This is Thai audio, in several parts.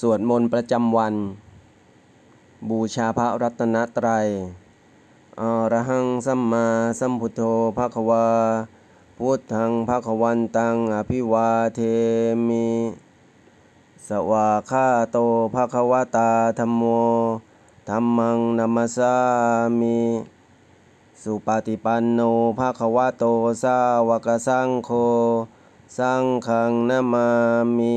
สวดมนต์ประจำวัน บูชาพระรัตนตรัยอระหังสัมมาสัมพุทโธภะคะวา พุทธังภะคะวันตังอภิวาเทมิ สวาคาโตภะคะวตาธัมโมธัมมังนัมมสสามิ สุปฏิปันโนภะคะวะโตสาวกสังโฆ สังฆังนามามิ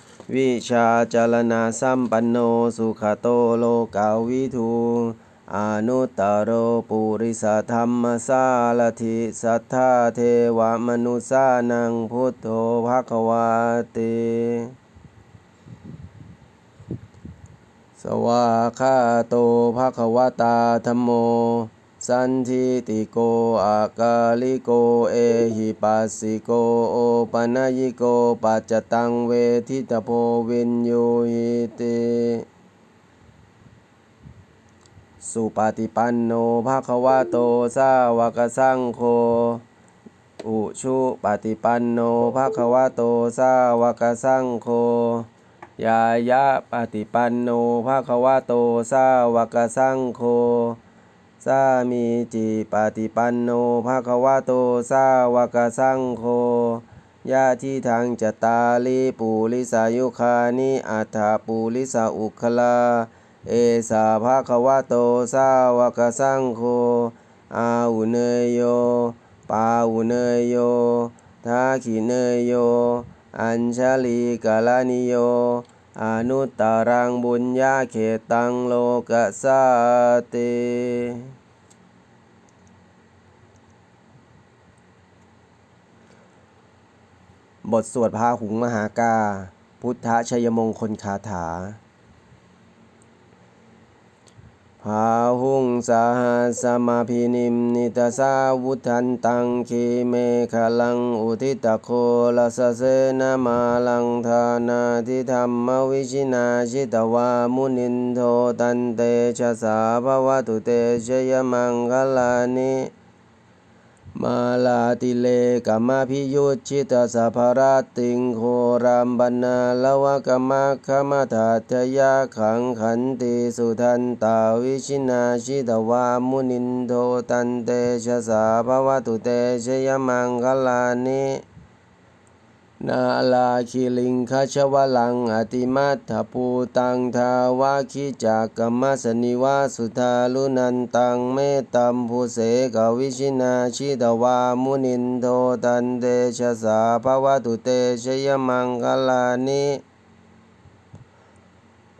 วิชาจารณาสัมปันโนสุขโตโลกาวิทูอนุตตโรปุริสธรรมสารถิสัทธาเทวมนุสานังพุทโธภควาติสวาคาโตภควตาธัมโม สันทิติโกอากาลิโกเอหิปัสสิโกโอปัญญิโกปัจจตังเวทิตโพวินยูหิติสุปฏิปันโนภะคะวะโตสาวกสังโฆอุชุปฏิปันโนภะคะวะโตสาวกสังโฆยายะปฏิปันโนภะคะวะโตสาวกสังโฆ สามีจิปฏิปันโนภะคะวะโตสาวกสังโฆญาทิทังจตาลิปุริสายุคานิอัฏฐปุริสาอุคลา เอสาภะควะโตสาวกสังโฆอาอุเนยโย ปาอุเนยโยทาขิเนยโย อัญชลีกาลานิโย อนุตตรังบุญญาเขตังโลกสาติบทสวดพาหุงมหากา พุทธชัยมงคลคาถา พาหุงสาหสมาพินิมนิตาสาวุทันตังคีเมฆลังอุทิตโคลสเสนามาลังธานาทิธรรมวิชินาชิตวามุนินโทตันเตชะสาภวตุเตชยมังคลานิ มาลาติเลกัมมาพิยุตชิตสัพราติงโครัมบนาลวะกัมมะขมาทัตยาขังขันติสุทันตาวิชินาชิตวามุนินโทตันเตชะสาภวตุเตชยมังคลานิ นาลาคิลิงคชวลังอติมัตถปูตังทาวาคิจากกัมมสนิวาสุทาลุนันตังเมตตัมภูเสกวิชินาชิตวามุนินโทตันเตชะสาภวตุเตชยมังคลานิ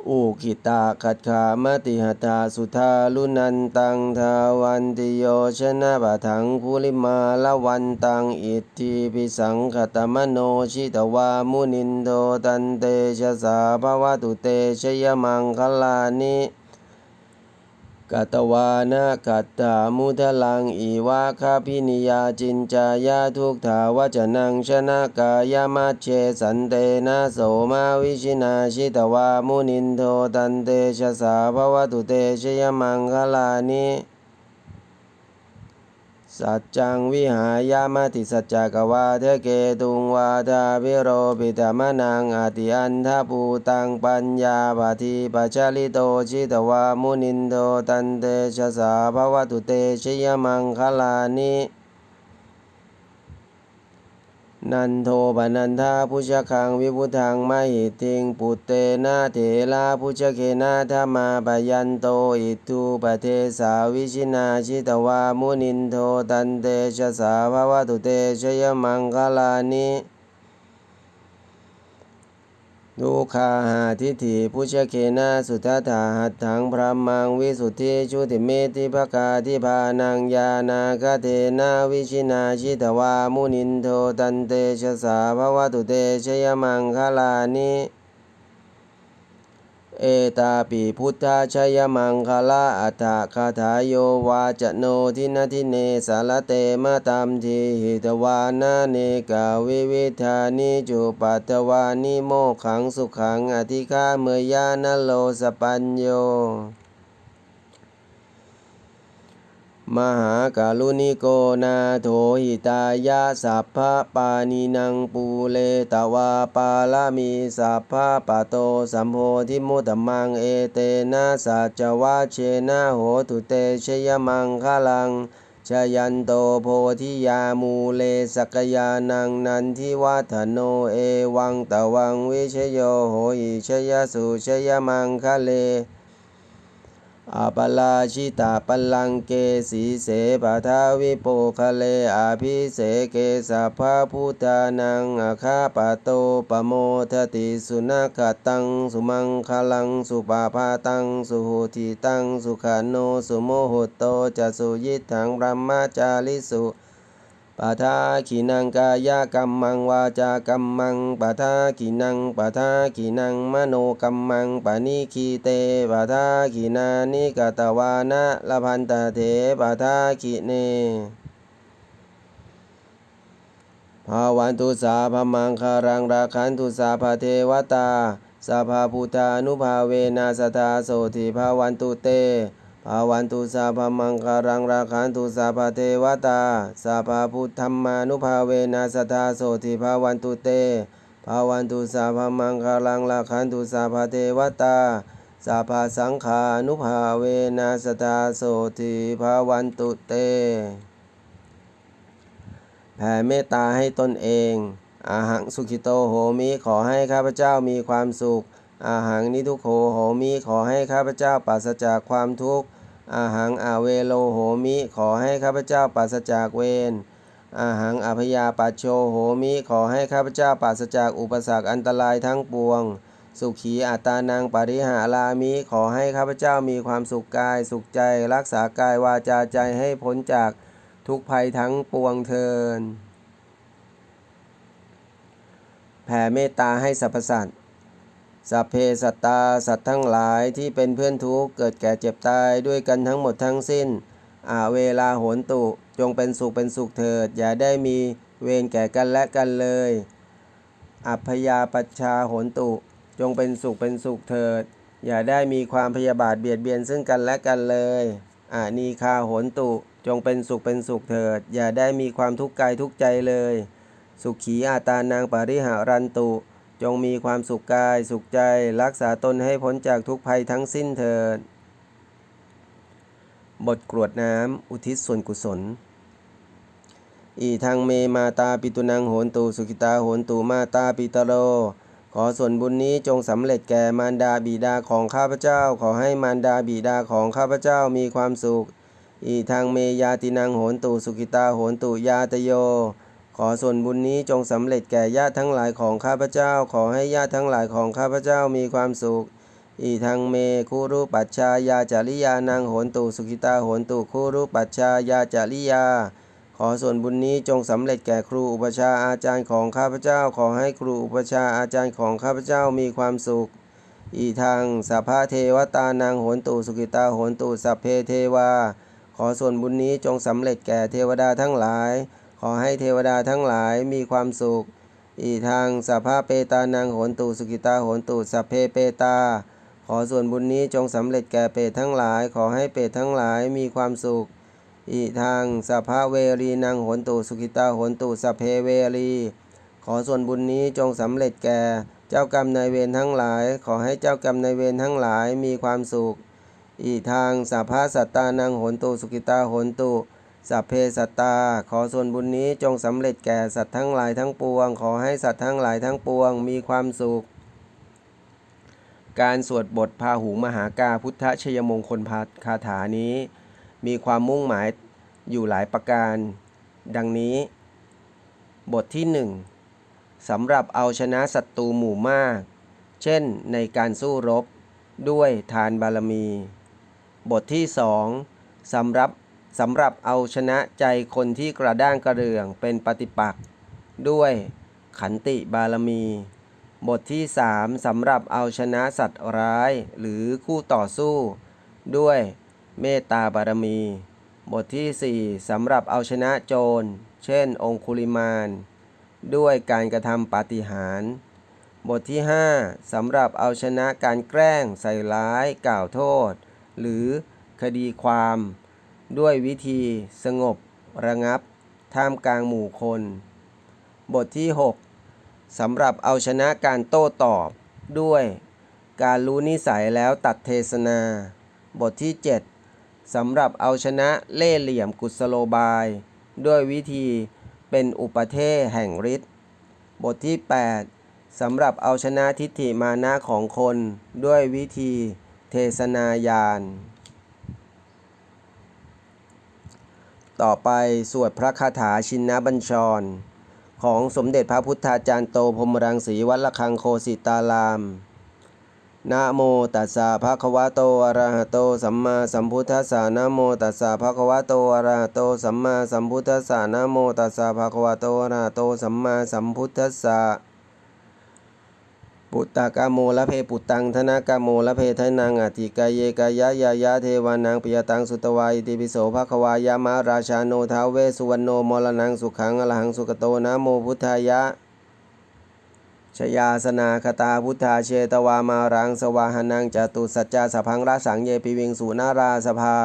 อุกิตาขัดขามติหตาสุธาลุนันตังทาวันติโยชนะปะถังภูริมาละวันตังอิทธิพิสังขตมโนชิตวามุนินโทตันเตชะสาภวตุเตชยมังคลานิ กัตวานะกัตตามุทลังอีวาคาพินิยาจินจายาทุกถาวจนังชนะกายามัชเชสันเตนะโสมาวิชินาชิตวามุนินโทตันเตชะสาภวตุเตชยมังคลานิ สัจจังวิหายามติสัจจกวาเทเกตุงวาทาวิโรปิตมนังอาติอันทภูตังปัญญาปาทิปัจจลิโตชิตวามุนินโตตันเตชะสาภวตุเตชยมังคลานิ นันโทปนันทาพุชคังวิพุทังมหิติงปุเตนะเถลาพุชเคนะธรรมาปยันโตอิทูปเทสาวิชินาชิตวามุนินโทตันเตชะสาภวตุเตชยมังคลานิ ดูคาหาทิฏฐิพุชเคนะสุทัฏฐาหัตถังพระมังวิสุทธิชุติเมติภกาทิพานังยานาคเทนาวิชินาชิตวามุนินโทตันเตชะสาภวตุเตชยมังคลานิ เอตาปิพุทธาชยมังคลาอัตถคาถาโยวาจโนทินาทิเนสารเตมะตามทีหิตวานาเนกาวิวิธานิจุปัตวานิโมขังสุขังอธิฆาเมยานโลสปัญโย มหาการุณิโกนาโถหิตายะสัพพะปานินังปูเลตวาปาลามีสัพพะปะโตสัมโพธิมุตมังเอเตนะสัจวะเชนะโหตุเตชยมังคลังชยันโตโพธิยามูเลสกยานังนันทิวัฒโนเอวังตวังวิชโยโหหิชยสุชยมังคะเล อาปลาชิตาปลังเกสีเสปทาวิโปคะเลอาภิเสเกสัพาพุทานังอาคาปโตปโมทติสุนัขตังสุมังคลังสุปาพาตังสุหุติตังสุขาโนสุโมโหโตจะสุยิทังบรมจาริสุ ปะทาขีนังกายกัมมังวาจากัมมังปะทาขีนังปะทาขีนังมโนกัมมังปะนิคีเตปะทาขีนานิกตวานะละพันตเถปะทาขีเนภาวันตุสาพมังคารังราคันตุสาภาเทวตาสัพพาพุทธานุภาเวนัสทาโสติภาวันตุเต ภาวันตุสาพมังคารังราคันตุสาภาเทวตาสัพพาพุทธมานุภาเวนัสทาโสติภาวันตุเตภาวันตุสาพมังคารังราคันตุสาภาเทวตาสัพพาสังขานุภาเวนัสทาโสติภาวันตุเต แผ่เมตตาให้ตนเองอาหังสุขิโตโหมิขอให้ข้าพเจ้ามีความสุข อาหังนิทุโขโหมิขอให้ข้าพเจ้าปราศจากความทุกข์อาหังอาเวโลโหมิขอให้ข้าพเจ้าปราศจากเวรอาหังอภยาปัชโชโหมิขอให้ข้าพเจ้าปราศจากอุปสรรคอันตรายทั้งปวง สุขีอัตานังปริหารามิขอให้ข้าพเจ้ามีความสุขกายสุขใจ รักษากายวาจาใจให้พ้นจากทุกภัยทั้งปวงเทินแผ่เมตตาให้สรรพสัตว์ สัพเพสัตตาสัตว์ทั้งหลายที่เป็นเพื่อนทุกข์เกิดแก่เจ็บตายด้วยกันทั้งหมดทั้งสิ้นอาเวลาโหนตุจงเป็นสุขเป็นสุขเถิด อย่าได้มีเวรแก่กันและกันเลย อัพยาปัชชาโหนตุ จงเป็นสุขเป็นสุขเถิด อย่าได้มีความพยาบาทเบียดเบียนซึ่งกันและกันเลยอานีคาโหนตุ จงเป็นสุขเป็นสุขเถิด อย่าได้มีความทุกข์กายทุกใจเลย สุขีอาตานางปริหารันตุ จงมีความสุขกายสุขใจ รักษาตนให้พ้นจากทุกภัยทั้งสิ้นเถิด บทกรวดน้ำอุทิศส่วนกุศล อีทางเมมาตาปิตุนังโหนตูสุขิตาโหนตูมาตาปิตโร ขอส่วนบุญนี้จงสำเร็จแก่มารดาบิดาของข้าพเจ้า ขอให้มารดาบิดาของข้าพเจ้ามีความสุข อีทางเมยาตินังโหนตูสุขิตาโหนตูยาตโย ขอส่วนบุญนี้จงสำเร็จแก่ญาติทั้งหลายของข้าพเจ้า ขอให้ญาติทั้งหลายของข้าพเจ้ามีความสุข อีทางเมคุรุปัชชายาจาริยานังโหนตุสุขิตาโหนตุคุรุปัชชายาจาริยา ขอส่วนบุญนี้จงสำเร็จแก่ครูอุปชาอาจารย์ของข้าพเจ้า ขอให้ครูอุปชาอาจารย์ของข้าพเจ้ามีความสุข อีทางสัพพะเทวตานางโหนตุสุขิตาโหนตุสัพเพเทวา ขอส่วนบุญนี้จงสำเร็จแก่เทวดาทั้งหลาย ขอให้เทวดาทั้งหลายมีความสุข อีทางสัพพะเปตานางโหนตุสุขิตาโหนตุสัพเพเปตา ขอส่วนบุญนี้จงสำเร็จแก่เปตทั้งหลาย ขอให้เปตทั้งหลายมีความสุข อีทางสัพพะเวรีนางโหนตุสุขิตาโหนตุสัพเพเวรี ขอส่วนบุญนี้จงสำเร็จแก่เจ้ากรรมนายเวรทั้งหลาย ขอให้เจ้ากรรมนายเวรทั้งหลายมีความสุข อีทางสัพพะสัตตานังโหนตุสุขิตาโหนตุ สัพเพสัตตา ขอส่วนบุญนี้จงสำเร็จแก่สัตว์ทั้งหลายทั้งปวง ขอให้สัตว์ทั้งหลายทั้งปวงมีความสุข การสวดบทพาหุงมหากาพุทธชยมงคลพาคาถานี้ มีความมุ่งหมายอยู่หลายประการ ดังนี้ บทที่หนึ่งสำหรับเอาชนะศัตรูหมู่มาก เช่นในการสู้รบด้วยทานบารมี บทที่สองสำหรับ สำหรับเอาชนะใจคนที่กระด้างกระเรืองเป็นปฏิปักษ์ด้วยขันติบารมี บทที่ 3สำหรับเอาชนะสัตว์ร้ายหรือคู่ต่อสู้ ด้วยเมตตาบารมี บทที่ 4สำหรับเอาชนะโจร เช่น องคุลิมานด้วยการกระทำปาฏิหาริย์บทที่ 5สำหรับเอาชนะการแกล้งใส่ร้ายกล่าวโทษ หรือคดีความ ด้วยวิธีสงบระงับ ท่ามกลางหมู่คน บทที่ 6สำหรับเอาชนะการโต้ตอบด้วยการรู้นิสัยแล้วตัดเทศนา บทที่ 7สำหรับเอาชนะเล่เหลี่ยมกุศโลบาย ด้วยวิธีเป็นอุปเทศแห่งฤทธิ์บทที่ 8สำหรับเอาชนะทิฏฐิมานะของคน ด้วยวิธีเทศนายาน ต่อไปสวดพระคาถาชินนบัญชร ของสมเด็จพระพุทธาจารย์โตพรมรังสีวัดละคังโคสิตารามนะโมตัสสะภะคะวะโตอะระหะโตสัมมาสัมพุทธัสสะนะโมตัสสะภะคะวะโตอะระหะโตสัมมาสัมพุทธัสสะนะโมตัสสะภะคะวะโตอะระหะโตสัมมาสัมพุทธัสสะ ปุตตะกะโมละเพปุตตังธนกะโมละเพทนังอธิกายเยกายะยายะเทวานังปิยตังสุตวาอิติปิโสภะควายามะราชาโนทาวเวสุวรรณโนมรณังสุขังอรหังสุกโตนะโมพุทธายะชยาสนาคตาพุทธาเชตวามารังสวาหนังจตุสัจจาสพังราสังเยปิวิงสุนาราสภา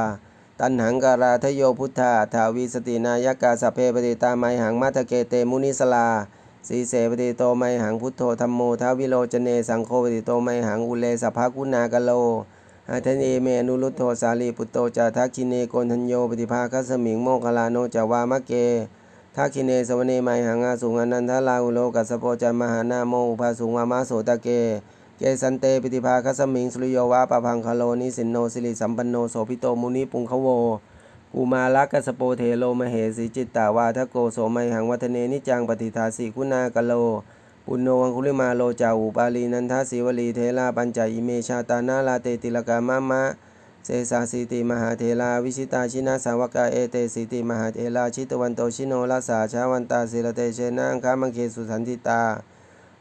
ตันหังการาทโยพุทธาทาวิสตินายกาสเพปฏิตาไมหังมัทเกเตมุนิสลา สีเสปฏิโตไมหังพุทโธธรรมโมทาวิโลจเนสังโฆปฏิโตไมหังอุเลสภากุณากะโลอาทเนเมนุรุตโธสาลีปุตโตจาทักคิเนโกนทัญโยปฏิภาคัสมิงโมคลาโนจาวามะเกทักขิเนสวเนไมหังอาสุงอนันทลาอุโลกัสโปจันมหานาโมอุภาสุงวามาโสตะเก เกสันเตปิติภาคัสมิงสุริโยวะปะพังคโลนิสินโนสิริสัมปันโนโสพิโตมุนิปุงคะโว กุมาลักกัสโปเทโลมเหสีจิตตาวาทโกโสไมหังวัฒเนนิจังปฏิทาสีคุณากโล ปุณโนวังคุลิมาโลจาอุปาลีนันทาสีวลีเทลาปัญจอิเมชาตานาลาเตติลกามะมะเสสาสีติมหาเทลาวิชิตาชินาสาวกาเอเตสีติมหาเทลาชิตวันโตชิโนลาสาชาวันตาศิรเตเชนังคามังเคสุสันติตา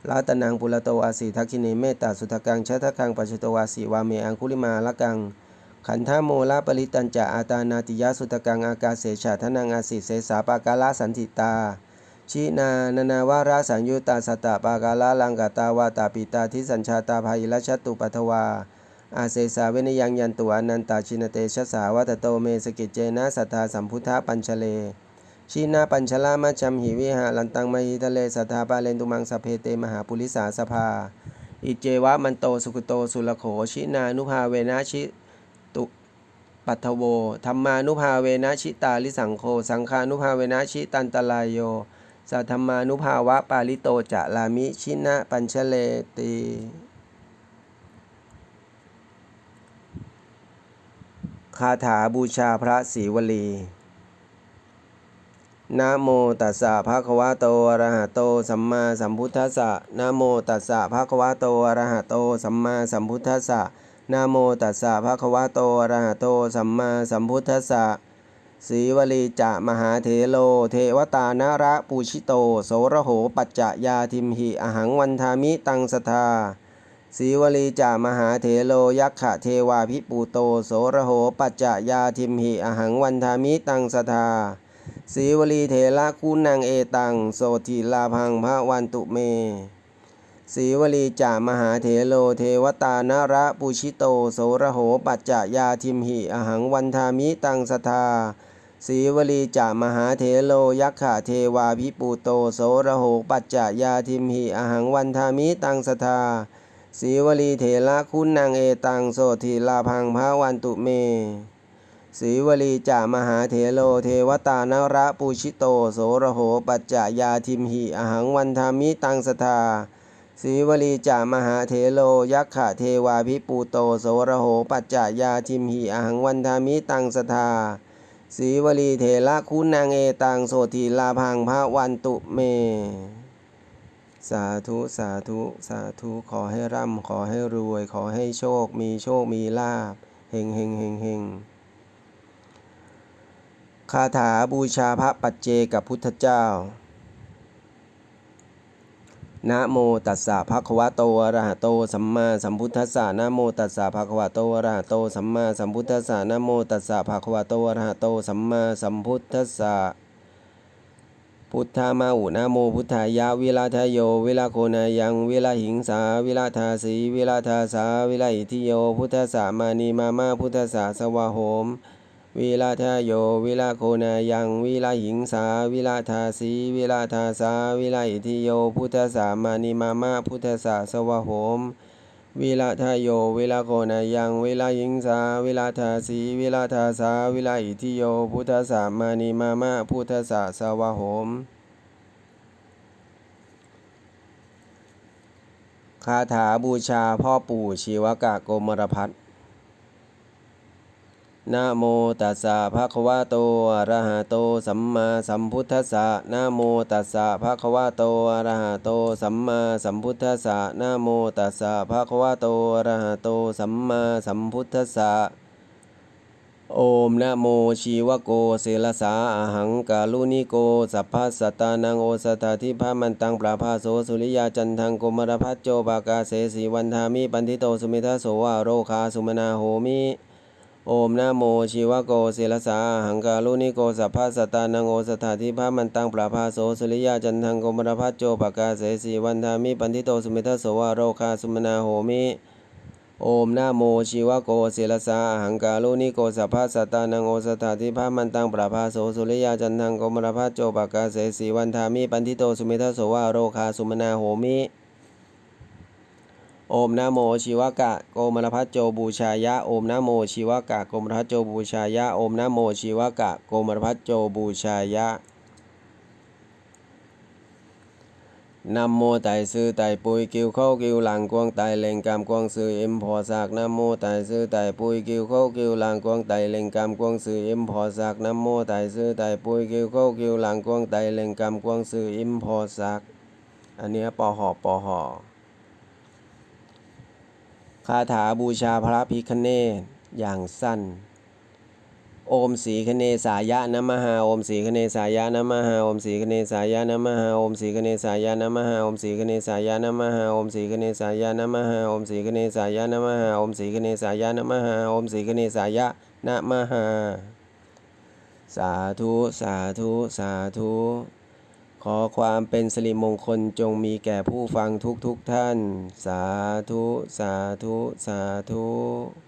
ลาตนังปุระโตอาสีทักขิเนเมตตาสุทกังชัทคังปัจจโตวาสีวาเมอังคุลิมาละกัง ขันธโมลาปริตัญจะอาตานาติยาสุตกังอากาเสชาทนังอาสิเสสาปากาลาสันติตา ชินานานาวาราสังยุตาสตาปากาลาลังกาตาวาตาปิตาทิสัญชาตาภายิรชตุปัทวา อาเซสาเวนิยังยันตุอนันตาชินเตชะสาวัตโตเมสกิจเจนะสัทธาสัมพุทธปัญชเลชีนาปัญชลามัจจัมหิวิหาลันตังมหิทะเลสัทธาปาเลนตุมังสเพเตมหาปุริสาสภา อิเจวะมันโตสุขโตสุลโขชินานุภาเวนะชิ ปัทโวธรรมานุภาเวนะชิตาลิสังโฆสังฆานุภาเวนะชิตันตลายโย สัทธรรมานุภาวะปาลิโตจะลามิชินะปัญชเลติคาถาบูชาพระศรีวลีนะโมตัสสะภะคะวะโตอะระหะโต สัมมาสัมพุทธัสสะนะโมตัสสะภะคะวะโตอะระหะโต สัมมาสัมพุทธัสสะ นะโมตัสสะภะคะวะโตอะระหะโตสัมมาสัมพุทธัสสะศีวลีจะมหาเถโล เทวตานาระปูชิโต โสระโหปัจจะยาทิมหิอหังวันทามิตังสทาศีวลีจามหาเถโลยักขะเทวาพิปูโต โสระโหปัจจะยาทิมหิอหังวันทามิตังสทาศีวลีเถระคุณนางเอตัง โสทิลาพังพระวันตุเม ศรีวลีจามหาเถโลเทวตานาระปุชิโตโสระโหปัจจะยาทิมหิอหังวันทามิตังสทาศรีวลีจามหาเถโลยักขะเทวาพิปูโตโสระโหปัจจะยาทิมหิอหังวันทามิตังสทาศรีวลีเถระคุณนางเอตังโสทีลาพังพระวันตุเมศรีวลีจามหาเถโลเทวตานระปูชิโตโสระโหปัจจายาทิมหิอหังวันธามิตังสทา ศรีวลีจามหาเถโล ยักขะเทวาพิปูโตโสระโห ปัจจายาทิมหิอหังวันธามิตังสทาศรีวลีเถระคุณนางเอตังโสทีลาพังพระวันตุเม สาธุสาธุสาธุขอให้ร่ำขอให้รวย ขอให้โชคมีโชคมีลาบเฮงเฮงเฮงเฮงคาถาบูชาพระปัจเจกับพุทธเจ้า นะโมตัสสะภะคะวะโตอะระหะโตสัมมาสัมพุทธัสสะนะโมตัสสะภะคะวะโตอะระหะโตสัมมาสัมพุทธัสสะนะโมตัสสะภะคะวะโตอะระหะโตสัมมาสัมพุทธัสสะพุทธามาอุนะโมพุทธายะวิลาทโย วิลาโคนายังวิลาหิงสา วิลาทาสีวิลาทาสา วิลาอิทิโย พุทธสสมานีมามาพุทธสสะสวะโหม วิลาทโย วิลาโคนายัง วิลาหิงสา วิลาทาสีวิลาทาสา วิลาอิทิโย พุทธสามานิมามาพุทธสาสวะโหม วิลาทโย วิลาโคนายัง วิลาหิงสา วิลาทาสีวิลาทาสา วิลาอิทิโย พุทธสามานิมามาพุทธสาสวะโหม คาถาบูชาพ่อปู่ชีวกะโกมรพัฒน์ นะโมตัสสะภะคะวะโตอะระหะโตสัมมาสัมพุทธัสสะนะโมตัสสะภะคะวะโตอะระหะโตสัมมาสัมพุทธัสสะนะโมตัสสะภะคะวะโตอะระหะโตสัมมาสัมพุทธัสสะโอมนะโมชีวโกเสลสาอาหังกาลุนิโกสัพพะสัตตานังโอสถาธิพามันตังปราภาโสสุริยาจันทังโกมารพัจโจปากาเสสีวันทามิปันทิโตสุมิทาโสวาโรคาสุมนาโหมิ โอมนะโมชีวโกศิลสาหังกาลุนิโกสัพพะสตานังโอสถาธิพามันตังปราภาโสสุริยาจันทังโกมรพัจโจปกาเสสีวันธามิปันทิโตสุเมทโสวาโรคาสุมนาโหมิโอมนะโมชีวโกศิลสาหังกาลุนิโกสัพพะสตานังโอสถาธิพามันตังปราภาโสสุริยาจันทังโกมรพัจโจปกาเสสีวันธามิปันทิโตสุเมทโสวาโรคาสุมนาโหมิ โอมนะโมชีวกะโกมารพัจโจบูชายะโอมนะโมชีวกะโกมารพัจโจบูชายะโอมนะโมชีวกะโกมารพัจโจบูชายะนะโมไตซื่อไตปุยกิวเข้ากิวหลังกวงไตเล็งกามกวงซื่อเอ็มพอสักนะโมไตซื่อไตปุยกิวเข้ากิวหลังกวงไตเล็งกามกวงซื่อเอ็มพอสักนะโมไตซื่อไตปุยกิวเข้ากิวหลังกวงไตเล็งกามกวงซื่อเอ็มพอสักอันเนี้ยปอหอปอหอ คาถาบูชาพระพิคเนตอย่างสั้น โอมสีคเนสายะนะมหาโอมสีคเนสายะนะมหาโอมสีคเนสายะนะมหาโอมสีคเนสายะนะมหาโอมสีคเนสายะนะมหาโอมสีคเนสายะนะมหาโอมสีคเนสายะนะมหาโอมสีคเนสายะนะมหาโอมสีคเนสายะนะมหาสาธุ สาธุ สาธุ ขอความเป็นสิริมงคลจงมีแก่ผู้ฟังทุกทุกท่าน สาธุ สาธุ สาธุ